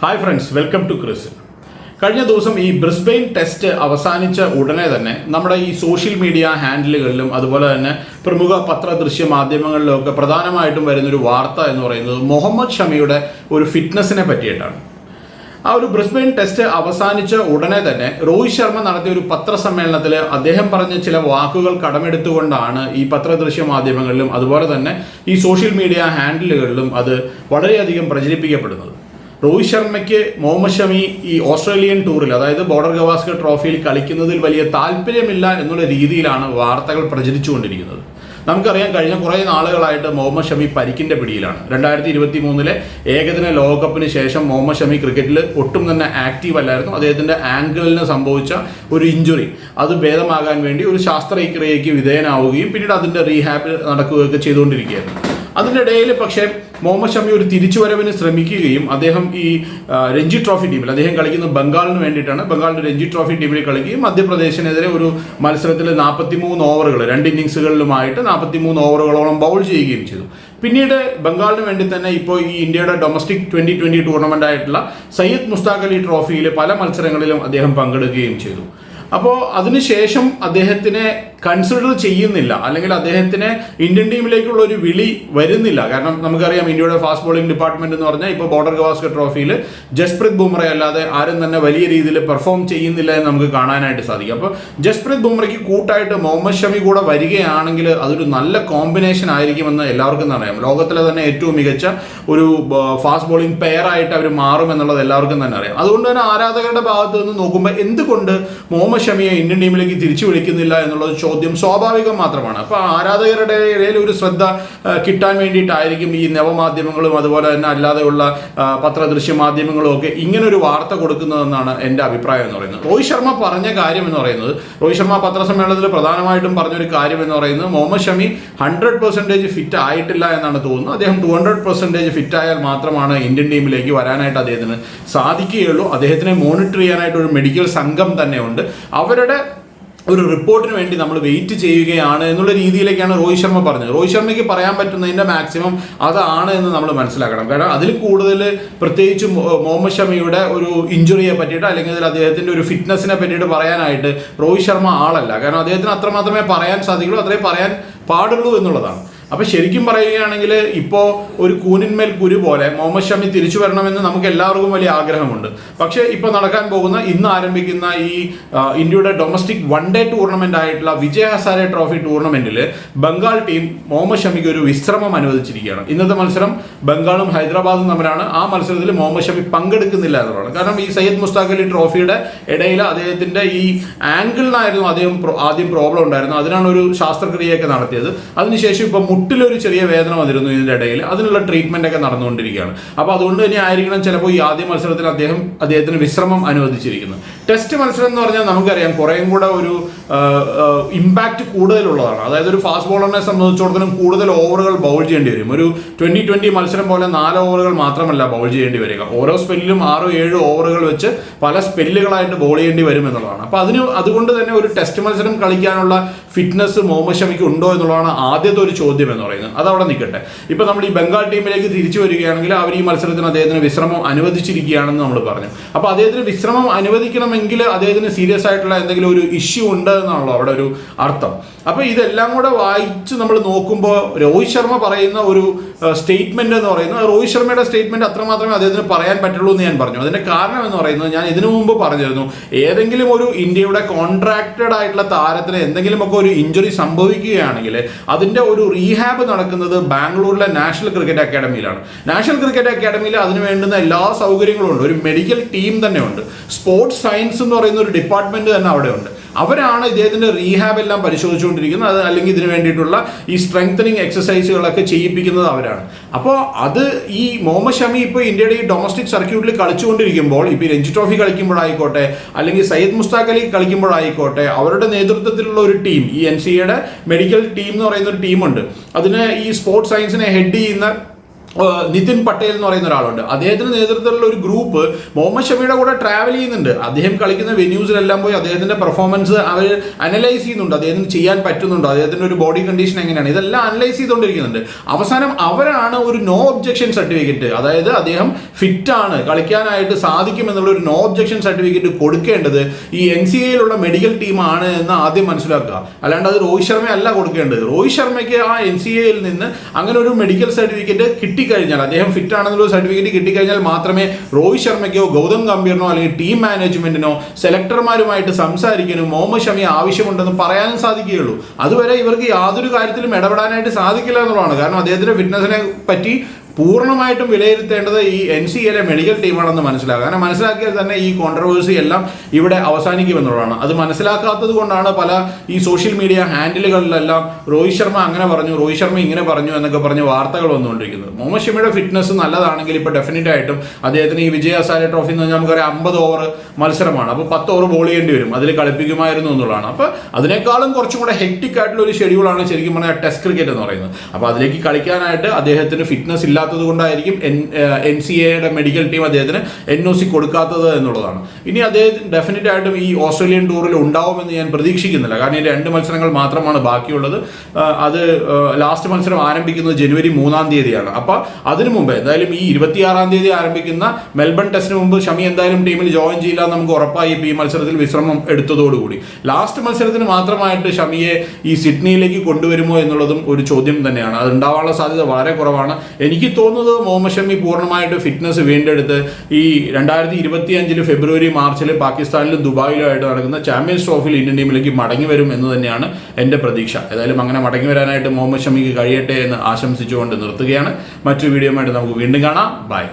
Hi friends welcome to Chris കഴിഞ്ഞ ദിവസം ഈ ബ്രിസ്ബെയിൻ ടെസ്റ്റ് അവസാനിച്ച ഉടനെ തന്നെ നമ്മുടെ ഈ സോഷ്യൽ മീഡിയ ഹാൻഡിലുകളിലും അതുപോലെ തന്നെ പ്രമുഖ പത്രദൃശ്യ മാധ്യമങ്ങളിലും ഒക്കെ പ്രധാനമായിട്ടും വരുന്നൊരു വാർത്ത എന്ന് പറയുന്നത് മുഹമ്മദ് ഷമിയുടെ ഒരു ഫിറ്റ്നസിനെ പറ്റിയിട്ടാണ്. ആ ഒരു ബ്രിസ്ബെയിൻ ടെസ്റ്റ് അവസാനിച്ച ഉടനെ തന്നെ രോഹിത് ശർമ്മ നടത്തിയ ഒരു പത്രസമ്മേളനത്തിൽ അദ്ദേഹം പറഞ്ഞ ചില വാക്കുകൾ കടമെടുത്തുകൊണ്ടാണ് ഈ പത്രദൃശ്യ മാധ്യമങ്ങളിലും അതുപോലെ തന്നെ ഈ സോഷ്യൽ മീഡിയ ഹാൻഡിലുകളിലും അത് വളരെയധികം പ്രചരിപ്പിക്കപ്പെടുന്നത്. രോഹിത് ശർമ്മയ്ക്ക് മുഹമ്മദ് ഷമി ഈ ഓസ്ട്രേലിയൻ ടൂറിൽ അതായത് ബോർഡർ ഗവാസ്കർ ട്രോഫിയിൽ കളിക്കുന്നതിൽ വലിയ താല്പര്യമില്ല എന്നുള്ള രീതിയിലാണ് വാർത്തകൾ പ്രചരിച്ചുകൊണ്ടിരിക്കുന്നത്. നമുക്കറിയാം കഴിഞ്ഞ കുറേ നാളുകളായിട്ട് മുഹമ്മദ് ഷമി പരിക്കിന്റെ പിടിയിലാണ്. രണ്ടായിരത്തി ഇരുപത്തി മൂന്നിലെ ഏകദിന ലോകകപ്പിന് ശേഷം മുഹമ്മദ് ഷമി ക്രിക്കറ്റിൽ ഒട്ടും തന്നെ ആക്റ്റീവ് അല്ലായിരുന്നു. അദ്ദേഹത്തിന്റെ ആംഗിളിന് സംഭവിച്ച ഒരു ഇഞ്ചുറി അത് ഭേദമാകാൻ വേണ്ടി ഒരു ശാസ്ത്രക്രിയയ്ക്ക് വിധേയനാവുകയും പിന്നീട് അതിന്റെ റീഹാബ് നടക്കുകയൊക്കെ ചെയ്തുകൊണ്ടിരിക്കുകയായിരുന്നു. അതിന്റെ ഇടയിൽ പക്ഷേ മുഹമ്മദ് ഷമി ഒരു തിരിച്ചുവരവിന് ശ്രമിക്കുകയും അദ്ദേഹം ഈ രഞ്ജി ട്രോഫി ടീമിൽ അദ്ദേഹം കളിക്കുന്ന ബംഗാളിന് വേണ്ടിയിട്ടാണ് ബംഗാളിന്റെ രഞ്ജി ട്രോഫി ടീമിൽ കളിക്കുകയും മധ്യപ്രദേശിനെതിരെ ഒരു മത്സരത്തിൽ നാൽപ്പത്തി മൂന്ന് ഓവറുകൾ രണ്ട് ഇന്നിങ്സുകളിലുമായിട്ട് നാൽപ്പത്തി മൂന്ന് ഓവറുകളോളം ബൗൾ ചെയ്യുകയും ചെയ്തു. പിന്നീട് ബംഗാളിന് വേണ്ടി തന്നെ ഇപ്പോൾ ഈ ഇന്ത്യയുടെ ഡൊമസ്റ്റിക് ട്വന്റി ട്വന്റി ടൂർണമെന്റ് ആയിട്ടുള്ള സയ്യിദ് മുസ്താഖ് അലി ട്രോഫിയിൽ പല മത്സരങ്ങളിലും അദ്ദേഹം പങ്കെടുക്കുകയും ചെയ്തു. അപ്പോൾ അതിനുശേഷം അദ്ദേഹത്തിനെ കൺസിഡർ ചെയ്യുന്നില്ല. അല്ലെങ്കിൽ അദ്ദേഹത്തിന് ഇന്ത്യൻ ടീമിലേക്കുള്ള ഒരു വിളി വരുന്നില്ല. കാരണം നമുക്കറിയാം ഇന്ത്യയുടെ ഫാസ്റ്റ് ബോളിംഗ് ഡിപ്പാർട്ട്മെന്റ് എന്ന് പറഞ്ഞാൽ ഇപ്പോൾ ബോർഡർ ഗവാസ്കർ ട്രോഫിയിൽ ജസ്പ്രീത് ബുംറ അല്ലാതെ ആരും തന്നെ വലിയ രീതിയിൽ പെർഫോം ചെയ്യുന്നില്ല എന്ന് നമുക്ക് കാണാനായിട്ട് സാധിക്കും. അപ്പോൾ ജസ്പ്രീത് ബുംറയ്ക്ക് കൂട്ടായിട്ട് മുഹമ്മദ് ഷമി കൂടെ വരികയാണെങ്കിൽ അതൊരു നല്ല കോമ്പിനേഷൻ ആയിരിക്കുമെന്ന് എല്ലാവർക്കും അറിയാം. ലോകത്തിലെ തന്നെ ഏറ്റവും മികച്ച ഒരു ഫാസ്റ്റ് ബോളിംഗ് പെയർ ആയിട്ട് അവർ മാറും എന്നുള്ളത് എല്ലാവർക്കും തന്നെ അറിയാം. അതുകൊണ്ട് തന്നെ ആരാധകരുടെ ഭാഗത്ത് നിന്ന് നോക്കുമ്പോൾ എന്തുകൊണ്ട് മുഹമ്മദ് ഷമിയെ ഇന്ത്യൻ ടീമിലേക്ക് തിരിച്ചു വിളിക്കുന്നില്ല എന്നുള്ളത് ചോദ്യം സ്വാഭാവികം മാത്രമാണ്. അപ്പോൾ ആരാധകരുടെ ഇടയിൽ ഒരു ശ്രദ്ധ കിട്ടാൻ വേണ്ടിയിട്ടായിരിക്കും ഈ നവമാധ്യമങ്ങളും അതുപോലെ തന്നെ അല്ലാതെയുള്ള പത്രദൃശ്യ മാധ്യമങ്ങളും ഒക്കെ ഇങ്ങനൊരു വാർത്ത കൊടുക്കുന്നതെന്നാണ് എന്റെ അഭിപ്രായം എന്ന് പറയുന്നത്. രോഹിത് ശർമ്മ പറഞ്ഞ കാര്യം എന്ന് പറയുന്നത് രോഹിത് ശർമ്മ പത്രസമ്മേളനത്തിൽ പ്രധാനമായിട്ടും പറഞ്ഞൊരു കാര്യം എന്ന് പറയുന്നത് Mohammed Shami hundred percentage fit ആയിട്ടില്ല എന്നാണ് തോന്നുന്നത്. അദ്ദേഹം ടു ഹൺഡ്രഡ് പെർസെന്റേജ് ഫിറ്റ് ആയാൽ മാത്രമാണ് ഇന്ത്യൻ ടീമിലേക്ക് വരാനായിട്ട് അദ്ദേഹത്തിന് സാധിക്കുകയുള്ളൂ. അദ്ദേഹത്തിനെ മോണിറ്റർ ചെയ്യാനായിട്ട് ഒരു മെഡിക്കൽ സംഘം തന്നെയുണ്ട്. അവരുടെ ഒരു റിപ്പോർട്ടിന് വേണ്ടി നമ്മൾ വെയിറ്റ് ചെയ്യുകയാണ് എന്നുള്ള രീതിയിലേക്കാണ് രോഹിത് ശർമ്മ പറഞ്ഞത്. രോഹിത് ശർമ്മയ്ക്ക് പറയാൻ പറ്റുന്നതിന്റെ മാക്സിമം അതാണ് എന്ന് നമ്മൾ മനസ്സിലാക്കണം. കാരണം അതിൽ കൂടുതൽ പ്രത്യേകിച്ച് മുഹമ്മദ് ഷമിയുടെ ഒരു ഇഞ്ചുറിയെ പറ്റിയിട്ട് അല്ലെങ്കിൽ അദ്ദേഹത്തിന്റെ ഒരു ഫിറ്റ്നസിനെ പറ്റിയിട്ട് പറയാനായിട്ട് രോഹിത് ശർമ്മ ആളല്ല. കാരണം അദ്ദേഹത്തിന് അത്രമാത്രമേ പറയാൻ സാധിക്കുള്ളൂ അത്രേ പറയാൻ പാടുള്ളൂ എന്നുള്ളതാണ്. അപ്പൊ ശരിക്കും പറയുകയാണെങ്കിൽ ഇപ്പോ ഒരു കൂനിന്മേൽ കുരു പോലെ മുഹമ്മദ് ഷമി തിരിച്ചു വരണമെന്ന് നമുക്ക് എല്ലാവർക്കും വലിയ ആഗ്രഹമുണ്ട്. പക്ഷേ ഇപ്പൊ നടക്കാൻ പോകുന്ന ഇന്ന് ആരംഭിക്കുന്ന ഈ ഇന്ത്യയുടെ ഡൊമസ്റ്റിക് വൺ ഡേ ടൂർണമെന്റ് ആയിട്ടുള്ള വിജയ ഹസാരെ ട്രോഫി ടൂർണമെന്റിൽ ബംഗാൾ ടീം മുഹമ്മദ് ഷമിക്ക് ഒരു വിശ്രമം അനുവദിച്ചിരിക്കുകയാണ്. ഇന്നത്തെ മത്സരം ബംഗാളും ഹൈദരാബാദും തമ്മിലാണ്. ആ മത്സരത്തിൽ മുഹമ്മദ് ഷമി പങ്കെടുക്കുന്നില്ല എന്നുള്ളതാണ്. കാരണം ഈ സയ്യദ് മുസ്താഖ് അലി ട്രോഫിയുടെ ഇടയിൽ അദ്ദേഹത്തിന്റെ ഈ ആംഗിളിനായിരുന്നു അദ്ദേഹം ആദ്യം പ്രോബ്ലം ഉണ്ടായിരുന്നു അതിനാണ് ഒരു ശാസ്ത്രക്രിയയൊക്കെ നടത്തിയത്. അതിനുശേഷം ഇപ്പൊ മുട്ടിലൊരു ചെറിയ വേദന വന്നിരുന്നു ഇതിന്റെ ഇടയിൽ അതിനുള്ള ട്രീറ്റ്മെന്റ് ഒക്കെ നടന്നുകൊണ്ടിരിക്കുകയാണ്. അപ്പോൾ അതുകൊണ്ട് തന്നെ ആയിരിക്കണം ചിലപ്പോൾ ഈ ആദ്യ മത്സരത്തിൽ അദ്ദേഹം അദ്ദേഹത്തിന് വിശ്രമം അനുവദിച്ചിരിക്കുന്നത് ടെസ്റ്റ് മത്സരം എന്ന് പറഞ്ഞാൽ നമുക്കറിയാം കുറേയും കൂടെ ഒരു ഇമ്പാക്റ്റ് കൂടുതലുള്ളതാണ്. അതായത് ഒരു ഫാസ്റ്റ് ബോളറിനെ സംബന്ധിച്ചിടത്തോളം കൂടുതൽ ഓവറുകൾ ബൗൾ ചെയ്യേണ്ടി വരും. ഒരു ട്വന്റി ട്വന്റി മത്സരം പോലെ നാല് ഓവറുകൾ മാത്രമല്ല ബൗൾ ചെയ്യേണ്ടി വരിക. ഓരോ സ്പെല്ലിലും ആറോ ഏഴോ ഓവറുകൾ വെച്ച് പല സ്പെല്ലുകളായിട്ട് ബോൾ ചെയ്യേണ്ടി വരും എന്നുള്ളതാണ്. അപ്പോൾ അതിന് അതുകൊണ്ട് തന്നെ ഒരു ടെസ്റ്റ് മത്സരം കളിക്കാനുള്ള ഫിറ്റ്നസ് മുഹമ്മദ് ഷമിക്ക് ഉണ്ടോ എന്നുള്ളതാണ് ആദ്യത്തെ ഒരു ചോദ്യം. എന്ന് പറയുന്നത്. അത് അവിടെ നിൽക്കട്ടെ. ഇപ്പൊ നമ്മൾ ഈ ബംഗാൾ ടീമിലേക്ക് തിരിച്ചു വരികയാണെങ്കിൽ അവർ ഈ മത്സരത്തിന് അദ്ദേഹത്തിന് വിശ്രമം അനുവദിച്ചിരിക്കുകയാണെന്ന് നമ്മൾ പറഞ്ഞു. അപ്പൊ അദ്ദേഹത്തിന് വിശ്രമം അനുവദിക്കണമെങ്കിൽ അദ്ദേഹത്തിന് സീരിയസ് ആയിട്ടുള്ള എന്തെങ്കിലും ഒരു ഇഷ്യൂ ഉണ്ട് എന്നാണല്ലോ അവിടെ ഒരു അർത്ഥം. അപ്പൊ ഇതെല്ലാം കൂടെ വായിച്ച് നമ്മൾ നോക്കുമ്പോൾ രോഹിത് ശർമ്മ പറയുന്ന ഒരു സ്റ്റേറ്റ്മെന്റ് എന്ന് പറയുന്നത് രോഹിത് ശർമ്മയുടെ സ്റ്റേറ്റ്മെന്റ് അത്രമാത്രമേ അദ്ദേഹത്തിന് പറയാൻ പറ്റുള്ളൂ എന്ന് ഞാൻ പറഞ്ഞു. അതിന്റെ കാരണം എന്ന് പറയുന്നത് ഞാൻ ഇതിനു മുമ്പ് പറഞ്ഞിരുന്നു. ഏതെങ്കിലും ഒരു ഇന്ത്യയുടെ കോൺട്രാക്റ്റഡ് ആയിട്ടുള്ള താരത്തിന് എന്തെങ്കിലുമൊക്കെ ഒരു ഇഞ്ചുറി സംഭവിക്കുകയാണെങ്കിൽ അതിന്റെ ഒരു റീഹാബ് നടക്കുന്നത് ബാംഗ്ലൂരിലെ നാഷണൽ ക്രിക്കറ്റ് അക്കാഡമിയിലാണ് നാഷണൽ ക്രിക്കറ്റ് അക്കാഡമിയിൽ അതിന് വേണ്ടുന്ന എല്ലാ സൗകര്യങ്ങളും ഉണ്ട്. ഒരു മെഡിക്കൽ ടീം തന്നെ ഉണ്ട്. സ്പോർട്സ് സയൻസ് എന്ന് പറയുന്ന ഒരു ഡിപ്പാർട്ട്മെന്റ് തന്നെ അവിടെ ഉണ്ട്. അവരാണ് ഇദ്ദേഹത്തിന്റെ റീഹാബ് എല്ലാം പരിശോധിച്ചുകൊണ്ടിരിക്കുന്നത് അത് അല്ലെങ്കിൽ ഇതിന് വേണ്ടിയിട്ടുള്ള ഈ സ്ട്രെങ്തനിങ് എക്സസൈസുകളൊക്കെ ചെയ്യിപ്പിക്കുന്നത് അവരാണ്. അപ്പോൾ അത് ഈ മുഹമ്മദ് ഷമി ഇപ്പോൾ ഇന്ത്യയുടെ ഈ ഡൊമസ്റ്റിക് സർക്യൂട്ടിൽ കളിച്ചുകൊണ്ടിരിക്കുമ്പോൾ ഇപ്പോൾ രഞ്ജി ട്രോഫി കളിക്കുമ്പോഴായിക്കോട്ടെ അല്ലെങ്കിൽ സയ്യിദ് മുസ്താഖ് അലി കളിക്കുമ്പോഴായിക്കോട്ടെ അവരുടെ നേതൃത്വത്തിലുള്ള ഒരു ടീം ഈ എൻ സിയുടെ മെഡിക്കൽ ടീം എന്ന് പറയുന്ന ഒരു ടീമുണ്ട് അതിന് ഈ സ്പോർട്സ് സയൻസിനെ ഹെഡ് ചെയ്യുന്ന നിതിൻ പട്ടേൽ എന്ന് പറയുന്ന ഒരാളുണ്ട്. അദ്ദേഹത്തിന്റെ നേതൃത്വത്തിലുള്ള ഒരു ഗ്രൂപ്പ് മുഹമ്മദ് ഷമിയുടെ കൂടെ ട്രാവൽ ചെയ്യുന്നുണ്ട്. അദ്ദേഹം കളിക്കുന്ന വെന്യൂസിലെല്ലാം പോയി അദ്ദേഹത്തിന്റെ പെർഫോമൻസ് അവർ അനലൈസ് ചെയ്യുന്നുണ്ട്. അദ്ദേഹത്തിന് ചെയ്യാൻ പറ്റുന്നുണ്ടോ. അദ്ദേഹത്തിന്റെ ഒരു ബോഡി കണ്ടീഷൻ എങ്ങനെയാണ്? ഇതെല്ലാം അനലൈസ് ചെയ്തുകൊണ്ടിരിക്കുന്നുണ്ട്. അവസാനം അവരാണ് ഒരു നോ ഒബ്ജക്ഷൻ സർട്ടിഫിക്കറ്റ് അതായത് അദ്ദേഹം ഫിറ്റ് ആണ്. കളിക്കാനായിട്ട് സാധിക്കും എന്നുള്ള ഒരു നോ ഒബ്ജക്ഷൻ സർട്ടിഫിക്കറ്റ് കൊടുക്കേണ്ടത് ഈ എൻ സി എയിലുള്ള മെഡിക്കൽ ടീമാണ് എന്ന് ആദ്യം മനസ്സിലാക്കുക. അല്ലാണ്ട് അത് രോഹിത് ശർമ്മ അല്ല കൊടുക്കേണ്ടത്. രോഹിത് ശർമ്മയ്ക്ക് ആ എൻ സി എയിൽ നിന്ന് അങ്ങനെ ഒരു മെഡിക്കൽ സർട്ടിഫിക്കറ്റ് കിട്ടിക്കഴിഞ്ഞാൽ അദ്ദേഹം ഫിറ്റ് ആണെന്നുള്ള സർട്ടിഫിക്കറ്റ് കിട്ടിക്കഴിഞ്ഞാൽ മാത്രമേ രോഹിത് ശർമ്മയ്ക്കോ ഗൗതം ഗംഭീറിനോ അല്ലെങ്കിൽ ടീം മാനേജ്മെന്റിനോ സെലക്ടർമാരുമായിട്ട് സംസാരിക്കാനും മുഹമ്മദ് ഷമി ആവശ്യമുണ്ടെന്ന് പറയാനും സാധിക്കുകയുള്ളൂ. അതുവരെ ഇവർക്ക് യാതൊരു കാര്യത്തിലും ഇടപെടാനായിട്ട് സാധിക്കില്ല എന്നുള്ളതാണ്. കാരണം അദ്ദേഹത്തിന്റെ ഫിറ്റ്നസിനെ പറ്റി പൂർണമായിട്ടും വിലയിരുത്തേണ്ടത് ഈ എൻ സി എയിലെ മെഡിക്കൽ ടീമാണെന്ന് മനസ്സിലാക്കുക. കാരണം മനസ്സിലാക്കിയാൽ തന്നെ ഈ കോൺട്രവേഴ്സി എല്ലാം ഇവിടെ അവസാനിക്കുമെന്നുള്ളതാണ്. അത് മനസ്സിലാക്കാത്തത് കൊണ്ടാണ് പല ഈ സോഷ്യൽ മീഡിയ ഹാൻഡിലുകളിലെല്ലാം രോഹിത് ശർമ്മ അങ്ങനെ പറഞ്ഞു രോഹിത് ശർമ്മ ഇങ്ങനെ പറഞ്ഞു എന്നൊക്കെ പറഞ്ഞ് വാർത്തകൾ വന്നുകൊണ്ടിരിക്കുന്നത്. മുഹമ്മദ് ഷമിയുടെ ഫിറ്റ്നസ് നല്ലതാണെങ്കിൽ ഇപ്പോൾ ഡെഫിനറ്റ് ആയിട്ടും അദ്ദേഹത്തിന് ഈ വിജയ ഹസാരെ ട്രോഫി എന്ന് പറഞ്ഞാൽ നമുക്കറിയാം അമ്പത് ഓവർ മത്സരമാണ്. അപ്പോൾ പത്ത് ഓവർ ബോൾ ചെയ്യേണ്ടി വരും. അതിൽ കളിപ്പിക്കുമായിരുന്നു എന്നുള്ളതാണ്. അപ്പോൾ അതിനേക്കാളും കുറച്ചും കൂടെ ഹെക്ടിക് ആയിട്ടുള്ള ഒരു ഷെഡ്യൂളാണ് ശരിക്കും പറഞ്ഞാൽ ടെസ്റ്റ് ക്രിക്കറ്റ് എന്ന് പറയുന്നത്. അപ്പോൾ അതിലേക്ക് കളിക്കാനായിട്ട് അദ്ദേഹത്തിന് ഫിറ്റ്നസ് ഇല്ലാത്തത് കൊണ്ടായിരിക്കും എൻ എൻ സി എയുടെ മെഡിക്കൽ ടീം അദ്ദേഹത്തിന് എൻ ഒ സി കൊടുക്കാത്തത് എന്നുള്ളതാണ്. ഇനി അദ്ദേഹം ഡെഫിനറ്റ് ആയിട്ടും ഈ ഓസ്ട്രേലിയൻ ടൂറിൽ ഉണ്ടാവുമെന്ന് ഞാൻ പ്രതീക്ഷിക്കുന്നില്ല. കാരണം ഈ രണ്ട് മത്സരങ്ങൾ മാത്രമാണ് ബാക്കിയുള്ളത്. അത് ലാസ്റ്റ് മത്സരം ആരംഭിക്കുന്നത് ജനുവരി മൂന്നാം തീയതിയാണ്. അപ്പോൾ അതിനു മുമ്പ് എന്തായാലും ഈ ഇരുപത്തിയാറാം തീയതി ആരംഭിക്കുന്ന മെൽബൺ ടെസ്റ്റിന് മുമ്പ് ഷമി എന്തായാലും ടീമിൽ ജോയിൻ ചെയ്യില്ല എന്ന് നമുക്ക് ഉറപ്പായി ഈ മത്സരത്തിൽ വിശ്രമം എടുത്തതോടുകൂടി. ലാസ്റ്റ് മത്സരത്തിന് മാത്രമായിട്ട് ഷമിയെ ഈ സിഡ്നിയിലേക്ക് കൊണ്ടുവരുമോ എന്നുള്ളതും ഒരു ചോദ്യം തന്നെയാണ്. അത് ഉണ്ടാവാനുള്ള സാധ്യത വളരെ കുറവാണ്. എനിക്ക് തോന്നുന്നത് മുഹമ്മദ് ഷമി പൂർണമായിട്ട് ഫിറ്റ്നസ് വീണ്ടെടുത്ത് ഈ രണ്ടായിരത്തി ഇരുപത്തി അഞ്ചിൽ ഫെബ്രുവരി മാർച്ചിൽ പാകിസ്ഥാനിലും ദുബായിലും ആയിട്ട് നടക്കുന്ന ചാമ്പ്യൻസ് ട്രോഫിയിൽ ഇന്ത്യൻ ടീമിലേക്ക് മടങ്ങി വരും എന്ന് തന്നെയാണ് എന്റെ പ്രതീക്ഷ. ഏതായാലും അങ്ങനെ മടങ്ങി വരാനായിട്ട് മുഹമ്മദ് ഷമിക്ക് കഴിയട്ടെ എന്ന് ആശംസിച്ചുകൊണ്ട് നിർത്തുകയാണ്. മറ്റൊരു വീഡിയോയുമായിട്ട് നമുക്ക് വീണ്ടും കാണാം. ബൈ